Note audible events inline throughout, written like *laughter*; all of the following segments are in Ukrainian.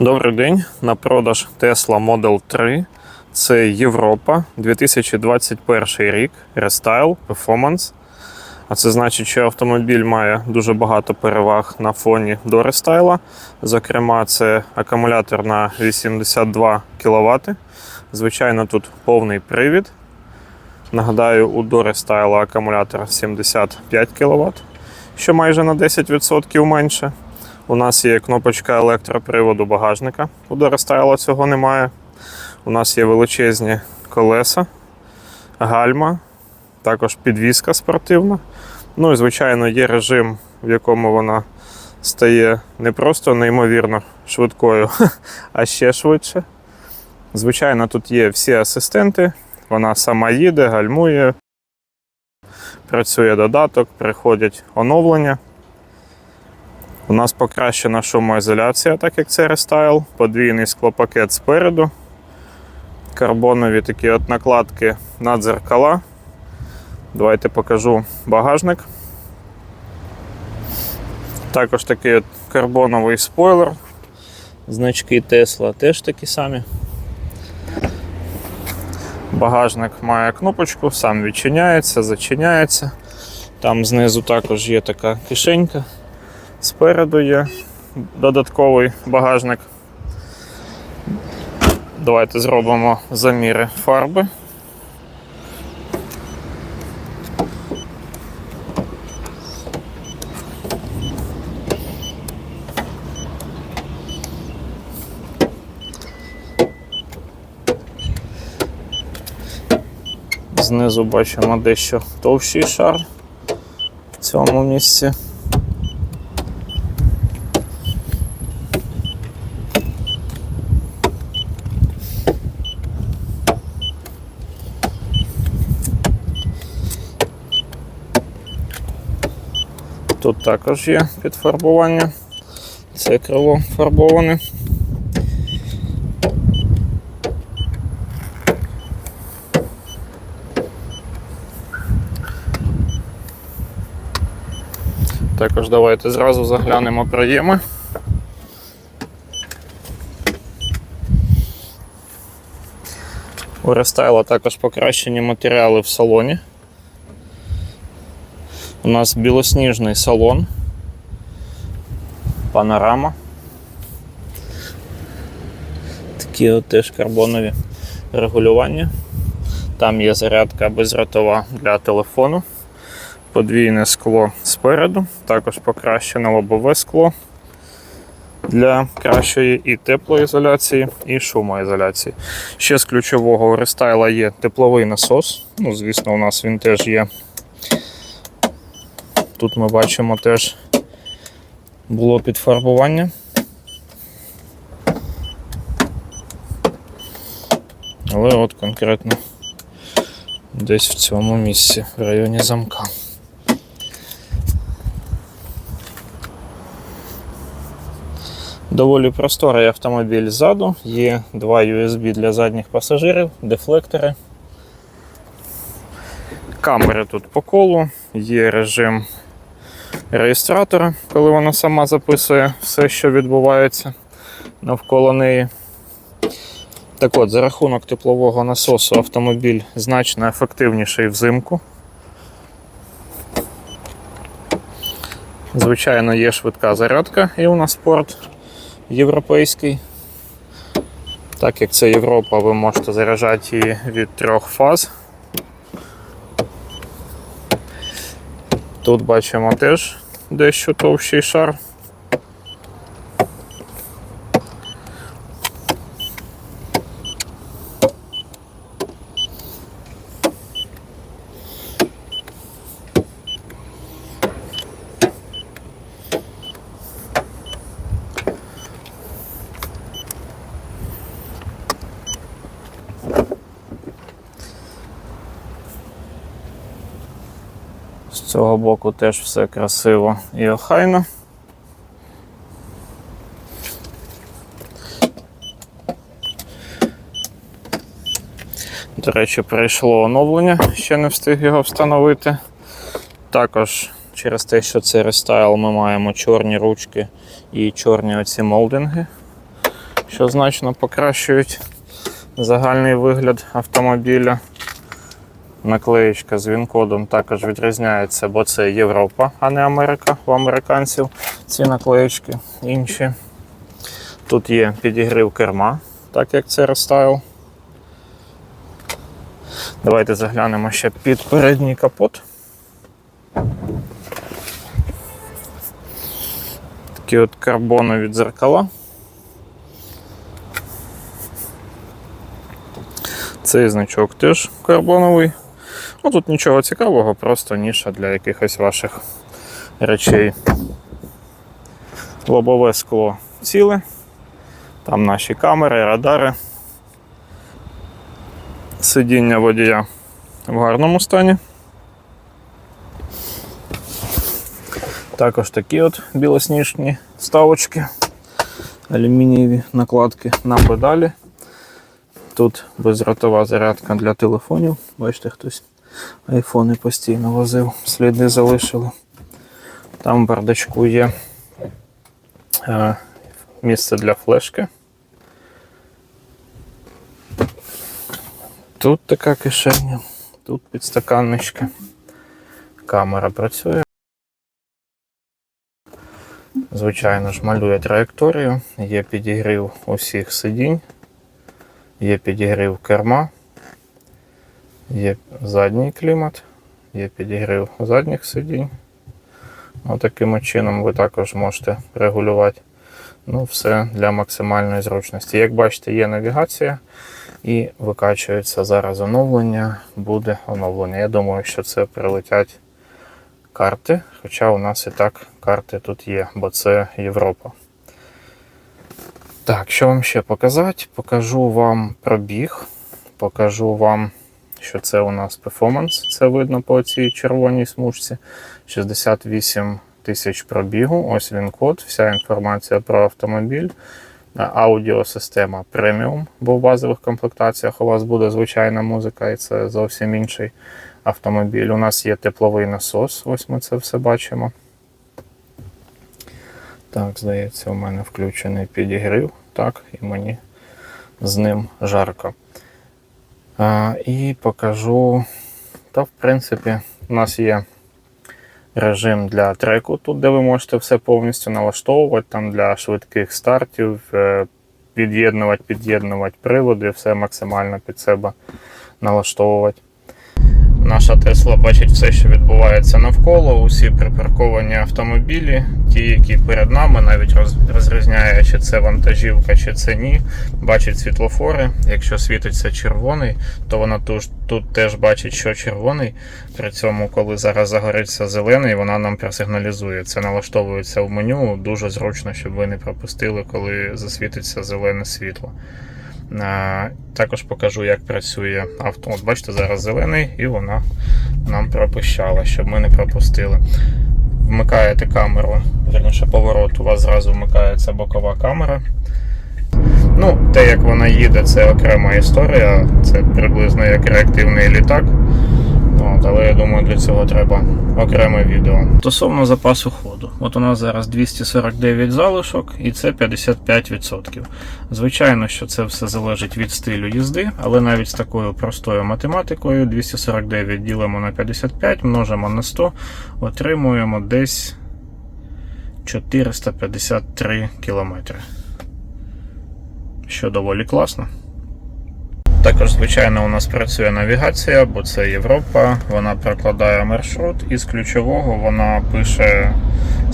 Добрий день. На продаж Tesla Model 3. Це Європа, 2021 рік, Restyle, Performance. А це значить, що автомобіль має дуже багато переваг на фоні до рестайла. Зокрема, це акумулятор на 82 кВт. Звичайно, тут повний привід. Нагадаю, у до рестайла акумулятор 75 кВт, що майже на 10% менше. У нас є кнопочка електроприводу багажника. У Дорестайла цього немає. У нас є величезні колеса, гальма, також підвізка спортивна. Ну і, звичайно, є режим, в якому вона стає не просто неймовірно швидкою, *laughs* а ще швидше. Звичайно, тут є всі асистенти. Вона сама їде, гальмує, працює додаток, приходять оновлення. У нас покращена шумоізоляція, так як це рестайл, подвійний склопакет спереду, карбонові такі от накладки на дзеркала. Давайте покажу багажник. Також такий от карбоновий спойлер. Значки Tesla теж такі самі. Багажник має кнопочку, сам відчиняється, зачиняється. Там знизу також є така кишенька. Спереду є додатковий багажник. Давайте зробимо заміри фарби. Знизу бачимо дещо товщий шар в цьому місці. Тут також є підфарбування. Це крило фарбоване. Також давайте зразу заглянемо проєми. У рестайла також покращені матеріали в салоні. У нас білосніжний салон, панорама. Такі от теж карбонові регулювання. Там є зарядка безротова для телефону, подвійне скло спереду, також покращене лобове скло для кращої і теплоізоляції, і шумоізоляції. Ще з ключового у рестайла є тепловий насос. Ну, звісно, у нас він теж є. Тут ми бачимо теж було підфарбування. Але от конкретно десь в цьому місці, в районі замка. Доволі просторий автомобіль ззаду, є два USB для задніх пасажирів, дефлектори. Камери тут по колу, є режим реєстратора, коли вона сама записує все, що відбувається навколо неї. Так от, за рахунок теплового насосу автомобіль значно ефективніший взимку. Звичайно, є швидка зарядка і у нас порт європейський. Так як це Європа, ви можете заряджати її від трьох фаз. Тут бачимо теж дещо товщий шар. Цього боку теж все красиво і охайно. До речі, прийшло оновлення, ще не встиг його встановити. Також через те, що це рестайл, ми маємо чорні ручки і чорні оці молдинги. що значно покращують загальний вигляд автомобіля. Наклеєчка з він-кодом також відрізняється, бо це Європа, а не Америка. У американців ці наклеєчки інші. Тут є підігрів керма, так як це рестайл. Давайте заглянемо ще під передній капот. Такі от карбонові дзеркала. Цей значок теж карбоновий. Ну тут нічого цікавого, просто ніша для якихось ваших речей. Лобове скло ціле. Там наші камери, радари. Сидіння водія в гарному стані. Також такі от білосніжні вставочки, алюмінієві накладки на педалі. Тут безротова зарядка для телефонів. Бачите, хтось айфони постійно возив, сліди залишили. Там в бардачку є е, місце для флешки. Тут така кишеня, тут підстаканнички. Камера працює. Звичайно ж, малює траєкторію, є підігрів усіх сидінь, є підігрів керма, є задній клімат, є підігрів задніх сидінь. Отаким чином ви також можете регулювати. Ну, все для максимальної зручності. Як бачите, є навігація і викачується зараз оновлення, буде оновлення. Я думаю, що це прилетять карти, хоча у нас і так карти тут є, бо це Європа. Так, що вам ще показати? Покажу вам пробіг, покажу вам, що це у нас перформанс, це видно по цій червоній смужці. 68 тисяч пробігу. Ось він код, вся інформація про автомобіль. Аудіосистема преміум, бо в базових комплектаціях у вас буде звичайна музика, і це зовсім інший автомобіль. У нас є тепловий насос, ось ми це все бачимо. Так, здається, у мене включений підігрів. Так, і мені з ним жарко. А, І покажу. Та, в принципі, у нас є режим для треку, тут, де ви можете все повністю налаштовувати, там для швидких стартів, е, під'єднувати, під'єднувати приводи, все максимально під себе налаштовувати. Наша Тесла бачить все, що відбувається навколо, усі припарковані автомобілі, ті, які перед нами, навіть роз- розрізняє, чи це вантажівка, чи це ні. Бачить світлофори. Якщо світиться червоний, то вона тут, тут теж бачить, що червоний. При цьому, коли зараз загориться зелений, вона нам просигналізує. Це налаштовується в меню. Дуже зручно, щоб ви не пропустили, коли засвітиться зелене світло. Також покажу, як працює авто. От бачите, зараз зелений, і вона нам пропищала, щоб ми не пропустили. Вмикаєте камеру, верніше поворот, у вас зразу вмикається бокова камера. Ну, те, як вона їде, це окрема історія. Це приблизно як реактивний літак. От, але я думаю, для цього треба окреме відео. Стосовно запасу ходу. От у нас зараз 249 залишок, і це 55%. Звичайно, що це все залежить від стилю їзди, але навіть з такою простою математикою 249 ділимо на 55, множимо на 100, отримуємо десь 453 кілометри. Що доволі класно. Також, звичайно, у нас працює навігація, бо це Європа. Вона прокладає маршрут, і з ключового вона пише,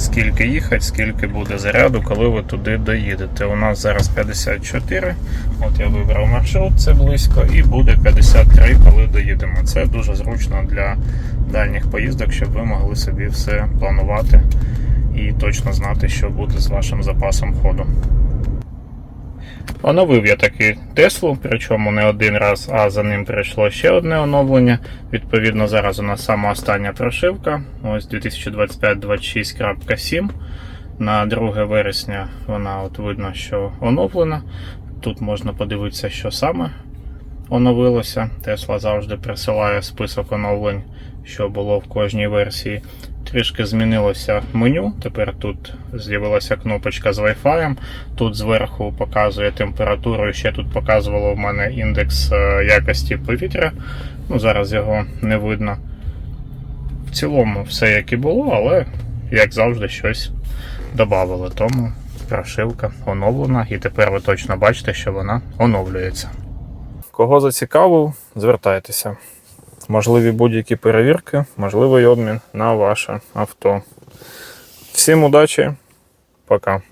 скільки їхати, скільки буде заряду, коли ви туди доїдете. У нас зараз 54. От я вибрав маршрут, це близько, і буде 53, коли доїдемо. Це дуже зручно для дальніх поїздок, щоб ви могли собі все планувати і точно знати, що буде з вашим запасом ходу. Оновив я таки Теслу, причому не один раз, а за ним прийшло ще одне оновлення. Відповідно, зараз у нас сама остання прошивка. Ось 2025-26.7. На 2 вересня вона от видно, що оновлена. Тут можна подивитися, що саме оновилося. Тесла завжди присилає список оновлень, що було в кожній версії. Трішки змінилося меню. Тепер тут з'явилася кнопочка з Wi-Fi. Тут зверху показує температуру. Ще тут показувало в мене індекс е, якості повітря. Ну, зараз його не видно. В цілому все як і було, але як завжди щось додавали. Тому прошивка оновлена, і тепер ви точно бачите, що вона оновлюється. Кого зацікавив, звертайтеся. Можливі будь-які перевірки, можливий обмін на ваше авто. Всім удачі, пока.